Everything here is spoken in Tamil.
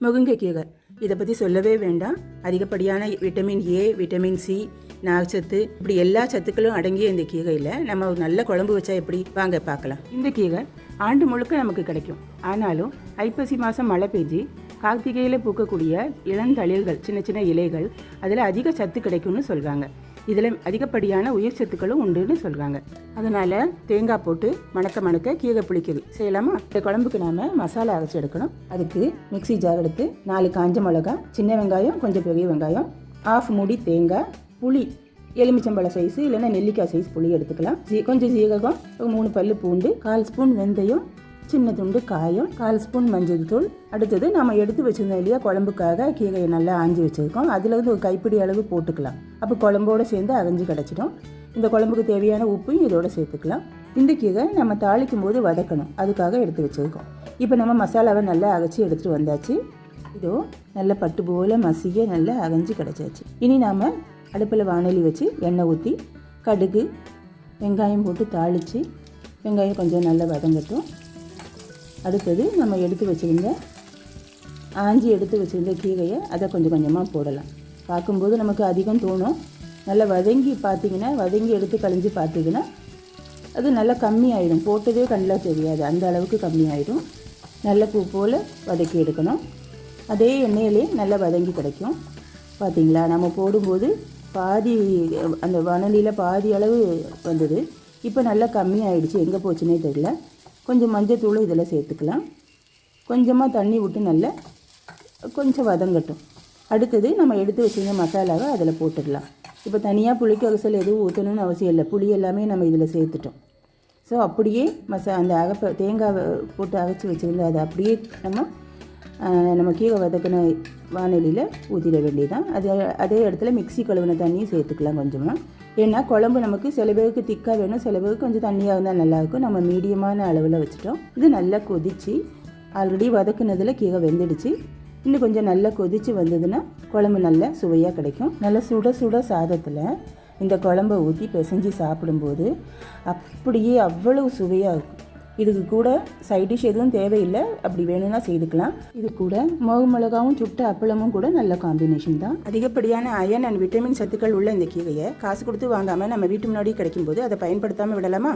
முருங்கைக்கீரை இதை பற்றி சொல்லவே வேண்டாம். அதிகப்படியான விட்டமின் ஏ விட்டமின் சி நார்ச்சத்து இப்படி எல்லா சத்துக்களும் அடங்கிய இந்த கீரையில் நம்ம ஒரு நல்ல குழம்பு வச்சா எப்படி? வாங்க பார்க்கலாம். இந்த கீரை ஆண்டு முழுக்க நமக்கு கிடைக்கும். ஆனாலும் ஐப்பசி மாதம் மழை பெஞ்சு கார்த்திகையில் பூக்கக்கூடிய இளந்தளிர்கள் சின்ன சின்ன இலைகள் அதில் அதிக சத்து கிடைக்கும்னு சொல்கிறாங்க இதில் அதிகப்படியான உயிர் சத்துக்களும் உண்டுன்னு சொல்கிறாங்க அதனால் தேங்காய் போட்டு மணக்க மணக்க கீரை புளிக்குது. செய்யலாமா? இந்த குழம்புக்கு நாம் மசாலா அரைச்சி எடுக்கணும். அதுக்கு மிக்ஸி ஜார் எடுத்து நாலு காஞ்ச மிளகா சின்ன வெங்காயம் கொஞ்சம் பெரிய வெங்காயம் ஆஃப் மூடி தேங்காய் புளி எலுமிச்சம்பழ சைஸ் இல்லைன்னா நெல்லிக்காய் சைஸ் புளி எடுத்துக்கலாம். சீ- கொஞ்சம் சீரகம் ஒரு மூணு பல்லு பூண்டு கால் ஸ்பூன் வெந்தயம் சின்ன துண்டு காயம் கால் ஸ்பூன் மஞ்சள் தூள். அடுத்தது நம்ம எடுத்து வச்சிருந்தோம் இல்லையா குழம்புக்காக கீரையை நல்லா ஆஞ்சி வச்சுருக்கோம். அதில் ஒரு கைப்பிடி அளவு போட்டுக்கலாம். அப்போ குழம்போடு சேர்ந்து அரைஞ்சி கிடச்சிடும். இந்த குழம்புக்கு தேவையான உப்பையும் இதோடு சேர்த்துக்கலாம். இந்த கீரை நம்ம தாளிக்கும் போது வதக்கணும். அதுக்காக எடுத்து வச்சுருக்கோம். இப்போ நம்ம மசாலாவை நல்லா அரைச்சி எடுத்துகிட்டு வந்தாச்சு. இதோ நல்ல பட்டு போல் மசிய நல்லா அரைஞ்சு கிடச்சாச்சு. இனி நாம் அடுப்பில் வானொலி வச்சு எண்ணெய் ஊற்றி கடுகு வெங்காயம் போட்டு தாளித்து வெங்காயம் கொஞ்சம் நல்லா வதங்கட்டும். அடுத்தது நம்ம எடுத்து வச்சுருந்த ஆஞ்சி எடுத்து வச்சுருந்த கீரையை அதை கொஞ்சம் கொஞ்சமாக போடலாம். பார்க்கும்போது நமக்கு அதிகம் தோணும். நல்லா வதங்கி பார்த்தீங்கன்னா வதங்கி எடுத்து கழிஞ்சு பார்த்தீங்கன்னா அது நல்லா கம்மியாயிடும் போட்டதே கண்ணில் தெரியாது. அந்த அளவுக்கு கம்மியாயிடும் நல்ல பூ போல் வதக்கி எடுக்கணும். அதே எண்ணெயிலே நல்லா வதங்கி கிடைக்கும். பார்த்தீங்களா? நம்ம போடும்போது பாதி அந்த வனலியில் பாதி அளவு வந்தது. இப்போ நல்லா கம்மியாயிடுச்சு எங்கே போச்சுன்னே தெரியல. கொஞ்சம் மஞ்சத்தூள் இதில் சேர்த்துக்கலாம். கொஞ்சமாக தண்ணி விட்டு நல்லா கொஞ்சம் வதங்கட்டும் அடுத்தது நம்ம எடுத்து வச்சுருந்த மசாலாவை அதில் போட்டுடலாம். இப்போ தனியாக புளிக்கு அகசல் எதுவும் ஊற்றணும்னு அவசியம் இல்லை. புளி எல்லாமே நம்ம இதில் சேர்த்துட்டோம். ஸோ அப்படியே மசா அந்த அகப்ப தேங்காவை போட்டு அரைச்சி வச்சுருந்த அதை அப்படியே நம்ம நம்ம கீழே வதக்கின வானொலியில் ஊற்றிட வேண்டியதான் அதே அதே இடத்துல மிக்ஸி கழுவின தண்ணியும் சேர்த்துக்கலாம் கொஞ்சமாக ஏன்னா குழம்பு நமக்கு சில பேருக்கு திக்காக வேணும் சில பேருக்கு கொஞ்சம் தண்ணியாக இருந்தால் நல்லாயிருக்கும். நம்ம மீடியமான அளவில் வச்சுட்டோம். இது நல்லா கொதிச்சு ஆல்ரெடி வதக்குனதில் கீழே வெந்துடுச்சு. இன்னும் கொஞ்சம் நல்லா கொதிச்சு வந்ததுன்னா குழம்பு நல்லா சுவையாக கிடைக்கும். நல்லா சுட சுட சாதத்தில் இந்த குழம்பை ஊற்றி பிசைஞ்சு சாப்பிடும்போது அப்படியே அவ்வளவு சுவையாக இருக்கும். இதுக்கு கூட சைட் டிஷ் எதுவும் தேவையில்லை. அப்படி வேணும்னா செய்துக்கலாம். இது கூட மோக மிளகாவும் சுட்ட அப்பளமும் கூட நல்ல காம்பினேஷன் தான். அதிகப்படியான அயன் அண்ட் விட்டமின் சத்துக்கள் உள்ள இந்த கீரையை காசு கொடுத்து வாங்காமல் நம்ம வீட்டு முன்னாடி கிடைக்கும்போது அதை பயன்படுத்தாமல் விடலாமா?